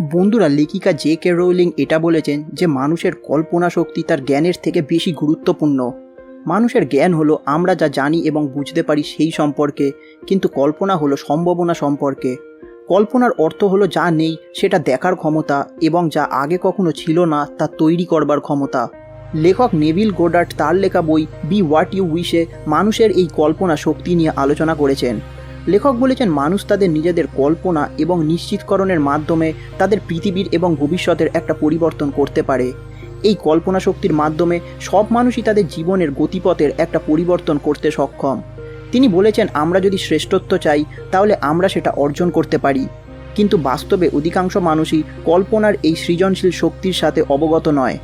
বন্ধুরা, লেখিকা J K রৌলিং এটা বলেছেন যে মানুষের কল্পনা শক্তি তার জ্ঞানের থেকে বেশি গুরুত্বপূর্ণ। মানুষের জ্ঞান হলো আমরা যা জানি এবং বুঝতে পারি সেই সম্পর্কে, কিন্তু কল্পনা হলো সম্ভাবনা সম্পর্কে। কল্পনার অর্থ হলো যা নেই সেটা দেখার ক্ষমতা এবং যা আগে কখনো ছিল না তা তৈরি করবার ক্ষমতা। লেখক নেভিল গোডার্ট তার লেখা বই বি হোয়াট ইউ উইশে মানুষের এই কল্পনা শক্তি নিয়ে আলোচনা করেছেন। লেখক বলেছেন, মানুষ তাদের নিজেদের কল্পনা এবং নিশ্চিতকরণের মাধ্যমে তাদের পৃথিবীর এবং ভবিষ্যতের একটা পরিবর্তন করতে পারে। এই কল্পনা শক্তির মাধ্যমে সব মানুষই তাদের জীবনের গতিপথের একটা পরিবর্তন করতে সক্ষম। তিনি বলেছেন, আমরা যদি শ্রেষ্ঠত্ব চাই, তাহলে আমরা সেটা অর্জন করতে পারি। কিন্তু বাস্তবে অধিকাংশ মানুষই কল্পনার এই সৃজনশীল শক্তির সাথে অবগত নয়।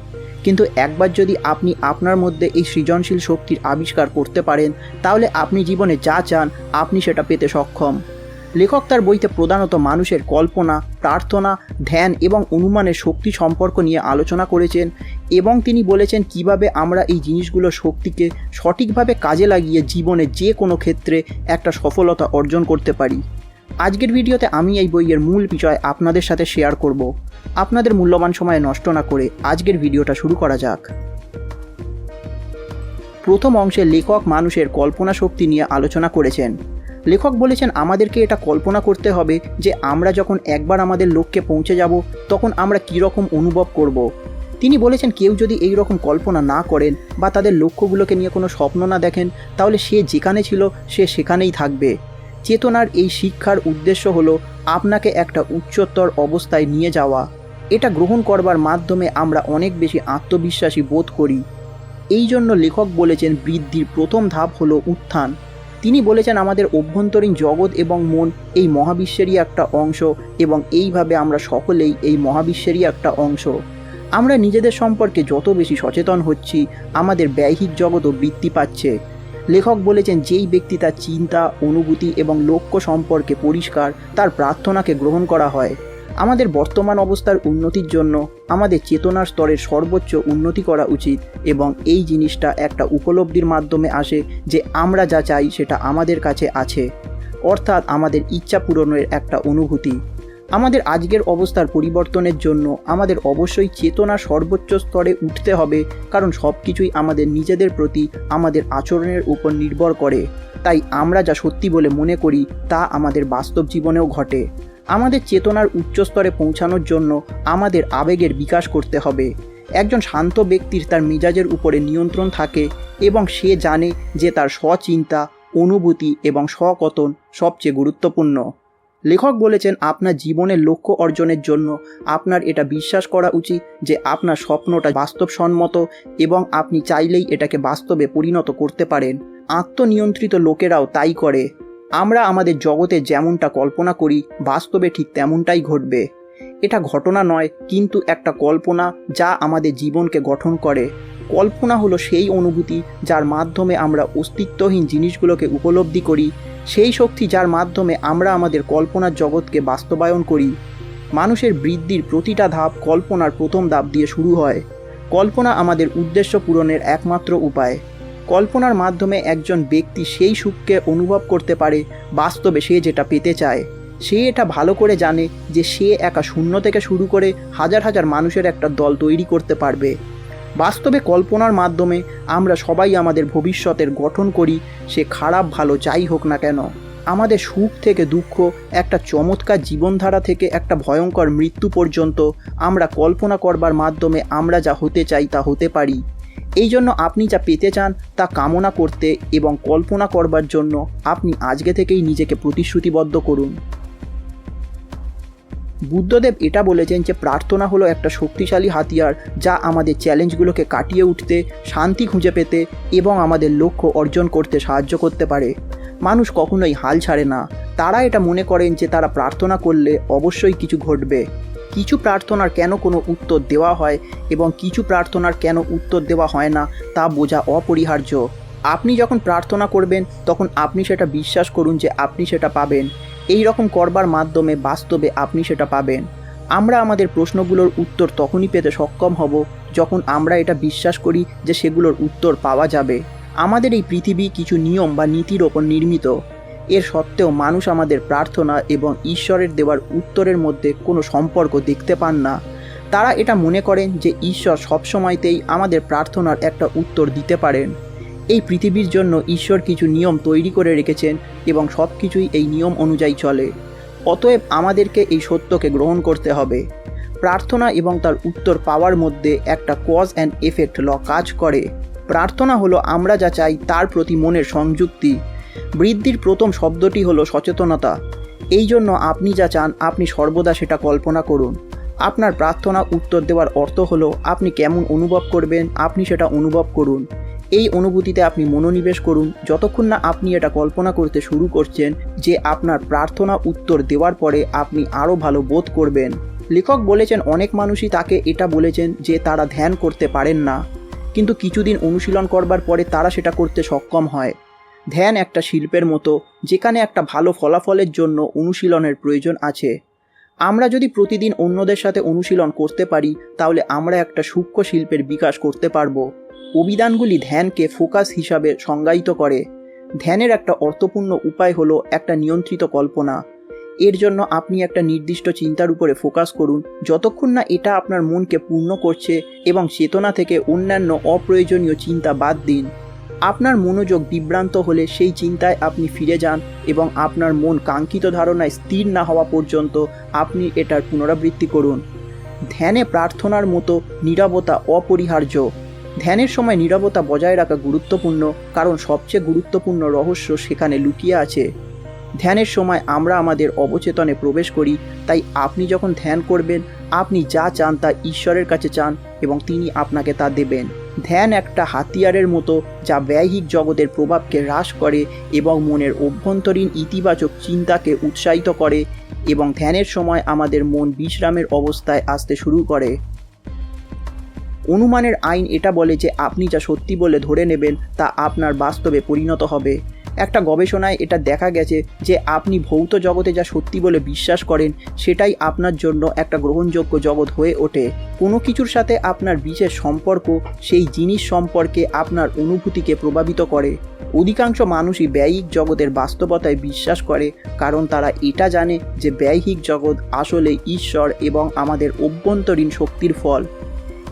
কিন্তু একবার যদি আপনি আপনার মধ্যে এই সৃজনশীল শক্তির আবিষ্কার করতে পারেন, তাহলে আপনি জীবনে যা চান, আপনি সেটা পেতে সক্ষম। লেখক তার বইতে প্রধানত মানুষের কল্পনা, প্রার্থনা, ধ্যান এবং অনুমানের শক্তি সম্পর্ক নিয়ে আলোচনা করেছেন এবং তিনি বলেছেন, কীভাবে আমরা এই জিনিসগুলোর শক্তিকে সঠিকভাবে কাজে লাগিয়ে জীবনে যে কোনো ক্ষেত্রে একটা সফলতা অর্জন করতে পারি? আজকের ভিডিওতে আমি এই বইয়ের মূল বিষয় আপনাদের সাথে শেয়ার করব। আপনাদের মূল্যবান সময় নষ্ট না করে আজকের ভিডিওটা শুরু করা যাক। প্রথম অংশে লেখক মানুষের কল্পনা শক্তি নিয়ে আলোচনা করেছেন। লেখক বলেছেন, আমাদেরকে এটা কল্পনা করতে হবে যে আমরা যখন একবার আমাদের লক্ষ্যে পৌঁছে যাব, তখন আমরা কীরকম অনুভব করব। তিনি বলেছেন, কেউ যদি এই রকম কল্পনা না করেন বা তাদের লক্ষ্যগুলোকে নিয়ে কোনো স্বপ্ন না দেখেন, তাহলে সে যেখানে ছিল, সে সেখানেই থাকবে। চেতনার এই শিক্ষার উদ্দেশ্য হলো আপনাকে একটা উচ্চতর অবস্থায় নিয়ে যাওয়া। এটা গ্রহণ করবার মাধ্যমে আমরা অনেক বেশি আত্মবিশ্বাসী বোধ করি। এই জন্য লেখক বলেছেন, বৃদ্ধির প্রথম ধাপ হলো উত্থান। তিনি বলেছেন, আমাদের অভ্যন্তরীণ জগৎ এবং মন এই মহাবিশ্বেরই একটা অংশ এবং এইভাবে আমরা সকলেই এই মহাবিশ্বেরই একটা অংশ। আমরা নিজেদের সম্পর্কে যত বেশি সচেতন হচ্ছি, আমাদের ব্যয়িক জগৎও বৃদ্ধি পাচ্ছে। লেখক বলেছেন, যেই ব্যক্তি তার চিন্তা, অনুভূতি এবং লক্ষ্য সম্পর্কে পরিষ্কার, তার প্রার্থনাকে গ্রহণ করা হয়। আমাদের বর্তমান অবস্থার উন্নতির জন্য আমাদের চেতনার স্তরের সর্বোচ্চ উন্নতি করা উচিত এবং এই জিনিসটা একটা উপলব্ধির মাধ্যমে আসে যে আমরা যা চাই সেটা আমাদের কাছে আছে। অর্থাৎ আমাদের ইচ্ছা পূরণের একটা অনুভূতি। আমাদের আজকের অবস্থার পরিবর্তনের জন্য আমাদের অবশ্যই চেতনা সর্বোচ্চ স্তরে উঠতে হবে, কারণ সব কিছুই আমাদের নিজেদের প্রতি আমাদের আচরণের উপর নির্ভর করে। তাই আমরা যা সত্যি বলে মনে করি, তা আমাদের বাস্তব জীবনেও ঘটে। আমাদের চেতনার উচ্চ স্তরে পৌঁছানোর জন্য আমাদের আবেগের বিকাশ করতে হবে। একজন শান্ত ব্যক্তির তার মেজাজের উপরে নিয়ন্ত্রণ থাকে এবং সে জানে যে তার স্বচিন্তা অনুভূতি এবং স্বকথন সবচেয়ে গুরুত্বপূর্ণ। লেখক বলেছেন, আপনার জীবনের লক্ষ্য অর্জনের জন্য আপনার এটা বিশ্বাস করা উচিত যে আপনার স্বপ্নটা বাস্তবসম্মত এবং আপনি চাইলেই এটাকে বাস্তবে পরিণত করতে পারেন। আত্মনিয়ন্ত্রিত লোকেরাও তাই করে। আমরা আমাদের জগতে যেমনটা কল্পনা করি, বাস্তবে ঠিক তেমনটাই ঘটবে। এটা ঘটনা নয়, কিন্তু একটা কল্পনা যা আমাদের জীবনকে গঠন করে। কল্পনা হলো সেই অনুভূতি যার মাধ্যমে আমরা অস্তিত্বহীন জিনিসগুলোকে উপলব্ধি করি সেই শক্তি যার মাধ্যমে আমরা আমাদের কল্পনার জগৎকে বাস্তবায়ন করি। মানুষের বৃদ্ধির প্রতিটা ধাপ কল্পনার প্রথম ধাপ দিয়ে শুরু হয়। কল্পনা আমাদের উদ্দেশ্য পূরণের একমাত্র উপায়। কল্পনার মাধ্যমে একজন ব্যক্তি সেই সুখকে অনুভব করতে পারে, বাস্তবে সে যেটা পেতে চায়। সে এটা ভালো করে জানে যে সে একা শূন্য থেকে শুরু করে হাজার হাজার মানুষের একটা দল তৈরি করতে পারবে। বাস্তবে কল্পনার মাধ্যমে আমরা সবাই আমাদের ভবিষ্যতের গঠন করি, সে খারাপ, ভালো যাই হোক না কেন। আমাদের সুখ থেকে দুঃখ, একটা চমৎকার জীবনধারা থেকে একটা ভয়ঙ্কর মৃত্যু পর্যন্ত আমরা কল্পনা করবার মাধ্যমে আমরা যা হতে চাই তা হতে পারি। এই জন্য আপনি যা পেতে চান তা কামনা করতে এবং কল্পনা করবার জন্য আপনি আজকে থেকেই নিজেকে প্রতিশ্রুতিবদ্ধ করুন। বুদ্ধদেব এটা বলেছেন যে প্রার্থনা হলো একটা শক্তিশালী হাতিয়ার যা আমাদের চ্যালেঞ্জগুলোকে কাটিয়ে উঠতে, শান্তি খুঁজে পেতে এবং আমাদের লক্ষ্য অর্জন করতে সাহায্য করতে পারে। মানুষ কখনোই হাল ছাড়ে না। তারা এটা মনে করেন যে তারা প্রার্থনা করলে অবশ্যই কিছু ঘটবে। কিছু প্রার্থনার কেন কোনো উত্তর দেওয়া হয় এবং কিছু প্রার্থনার কেন উত্তর দেওয়া হয় না তা বোঝা অপরিহার্য। আপনি যখন প্রার্থনা করবেন, তখন আপনি সেটা বিশ্বাস করুন যে আপনি সেটা পাবেন। এই রকম করবার মাধ্যমে বাস্তবে আপনি সেটা পাবেন। আমরা আমাদের প্রশ্নগুলোর উত্তর তখনই পেতে সক্ষম হব যখন আমরা এটা বিশ্বাস করি যে সেগুলোর উত্তর পাওয়া যাবে। আমাদের এই পৃথিবী কিছু নিয়ম বা নীতির ওপর নির্মিত। এর সত্ত্বেও মানুষ আমাদের প্রার্থনা এবং ঈশ্বরের দেওয়ার উত্তরের মধ্যে কোনো সম্পর্ক দেখতে পান না। তারা এটা মনে করেন যে ঈশ্বর সবসময়তেই আমাদের প্রার্থনার একটা উত্তর দিতে পারেন। এই পৃথিবীর জন্য ঈশ্বর কিছু নিয়ম তৈরি করে রেখেছেন এবং সব কিছুই এই নিয়ম অনুযায়ী চলে। অতএব আমাদেরকে এই সত্যকে গ্রহণ করতে হবে। প্রার্থনা এবং তার উত্তর পাওয়ার মধ্যে একটা কজ অ্যান্ড এফেক্ট ল কাজ করে। প্রার্থনা হলো আমরা যা চাই তার প্রতি মনের সংযুক্তি। বৃদ্ধির প্রথম শব্দটি হলো সচেতনতা। এই জন্য আপনি যা চান আপনি সর্বদা সেটা কল্পনা করুন। আপনার প্রার্থনা উত্তর দেওয়ার অর্থ হলো আপনি কেমন অনুভব করবেন, আপনি সেটা অনুভব করুন। এই অনুভূতিতে আপনি মনোনিবেশ করুন। যতক্ষণ না আপনি এটা কল্পনা করতে শুরু করছেন যে আপনার প্রার্থনা উত্তর দেওয়ার পরে আপনি আরও ভালো বোধ করবেন। লেখক বলেছেন, অনেক মানুষই তাকে এটা বলেছেন যে তারা ধ্যান করতে পারেন না। কিন্তু কিছুদিন অনুশীলন করবার পরে তারা সেটা করতে সক্ষম হয়। ধ্যান একটা শিল্পের মতো, যেখানে একটা ভালো ফলাফলের জন্য অনুশীলনের প্রয়োজন আছে। আমরা যদি প্রতিদিন অন্যদের সাথে অনুশীলন করতে পারি, তাহলে আমরা একটা সূক্ষ্ম শিল্পের বিকাশ করতে পারব। অভিধানগুলি ধ্যানকে ফোকাস হিসাবে সংজ্ঞায়িত করে। ধ্যানের একটা অর্থপূর্ণ উপায় হলো একটা নিয়ন্ত্রিত কল্পনা। এর জন্য আপনি একটা নির্দিষ্ট চিন্তার উপরে ফোকাস করুন, যতক্ষণ না এটা আপনার মনকে পূর্ণ করছে এবং চেতনা থেকে অন্যান্য অপ্রয়োজনীয় চিন্তা বাদ দিন। আপনার মনোযোগ বিভ্রান্ত হলে সেই চিন্তায় আপনি ফিরে যান এবং আপনার মন কাঙ্ক্ষিত ধারণায় স্থির না হওয়া পর্যন্ত আপনি এটার পুনরাবৃত্তি করুন। ধ্যানে প্রার্থনার মতো নীরবতা অপরিহার্য। ধ্যানের সময় নীরবতা বজায় রাখা গুরুত্বপূর্ণ, কারণ সবচেয়ে গুরুত্বপূর্ণ রহস্য সেখানে লুকিয়ে আছে। ধ্যানের সময় আমরা আমাদের অবচেতনে প্রবেশ করি, তাই আপনি যখন ধ্যান করবেন, আপনি যা চান তা ঈশ্বরের কাছে চান এবং তিনি আপনাকে তা দেবেন। ধ্যান একটা হাতিয়ারের মতো যা ব্যয়িক জগতের প্রভাবকে হ্রাস করে এবং মনের অভ্যন্তরীণ ইতিবাচক চিন্তাকে উৎসাহিত করে এবং ধ্যানের সময় আমাদের মন বিশ্রামের অবস্থায় আসতে শুরু করে। অনুমানের আইন এটা বলে যে আপনি যা সত্যি বলে ধরে নেবেন তা আপনার বাস্তবে পরিণত হবে। একটা গবেষণায় এটা দেখা গেছে যে আপনি ভৌত জগতে যা সত্যি বলে বিশ্বাস করেন, সেটাই আপনার জন্য একটা গ্রহণযোগ্য জগৎ হয়ে ওঠে। কোনো কিছুর সাথে আপনার বিশেষ সম্পর্ক, সেই জিনিস সম্পর্কে আপনার অনুভূতিকে প্রভাবিত করে। অধিকাংশ মানুষই ব্যয়িক জগতের বাস্তবতায় বিশ্বাস করে, কারণ তারা এটা জানে যে ব্যয়িক জগৎ আসলে ঈশ্বর এবং আমাদের অভ্যন্তরীণ শক্তির ফল।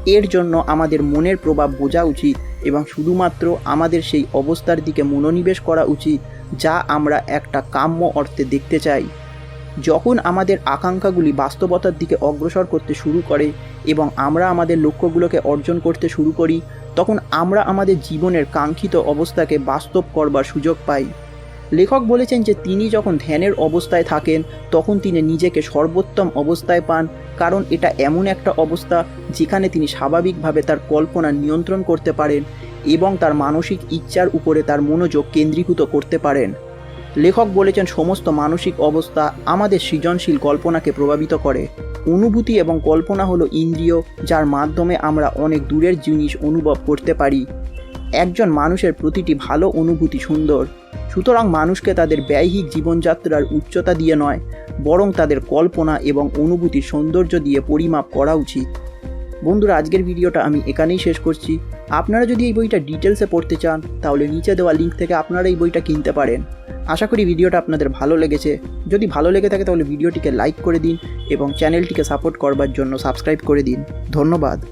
এর জন্য আমাদের মনের প্রভাব বোঝা উচিত এবং শুধুমাত্র আমাদের সেই অবস্থার দিকে মনোনিবেশ করা উচিত যা আমরা একটা কাম্য অর্থে দেখতে চাই। যখন আমাদের আকাঙ্ক্ষাগুলি বাস্তবতার দিকে অগ্রসর করতে শুরু করে এবং আমরা আমাদের লক্ষ্যগুলোকে অর্জন করতে শুরু করি, তখন আমরা আমাদের জীবনের কাঙ্ক্ষিত অবস্থাকে বাস্তব করবার সুযোগ পাই। লেখক বলেছেন যে তিনি যখন ধ্যানের অবস্থায় থাকেন, তখন তিনি নিজেকে সর্বোত্তম অবস্থায় পান, কারণ এটা এমন একটা অবস্থা যেখানে তিনি স্বাভাবিকভাবে তার কল্পনা নিয়ন্ত্রণ করতে পারেন এবং তার মানসিক ইচ্ছার উপরে তার মনোযোগ কেন্দ্রীভূত করতে পারেন। লেখক বলেছেন, সমস্ত মানসিক অবস্থা আমাদের সৃজনশীল কল্পনাকে প্রভাবিত করে। অনুভূতি এবং কল্পনা হলো ইন্দ্রিয়, যার মাধ্যমে আমরা অনেক দূরের জিনিস অনুভব করতে পারি। একজন মানুষের প্রতিটি ভালো অনুভূতি সুন্দর। সুতরাং মানুষকে তাদের ব্যয়িক জীবনযাত্রার উচ্চতা দিয়ে নয়, বরং তাদের কল্পনা এবং অনুভূতির সৌন্দর্য দিয়ে পরিমাপ করা উচিত। বন্ধুরা, আজকের ভিডিওটা আমি এখানেই শেষ করছি। আপনারা যদি এই বইটা ডিটেলসে পড়তে চান, তাহলে নিচে দেওয়া লিঙ্ক থেকে আপনারা এই বইটা কিনতে পারেন। আশা করি ভিডিওটা আপনাদের ভালো লেগেছে। যদি ভালো লেগে থাকে, তাহলে ভিডিওটিকে লাইক করে দিন এবং চ্যানেলটিকে সাপোর্ট করবার জন্য সাবস্ক্রাইব করে দিন। ধন্যবাদ।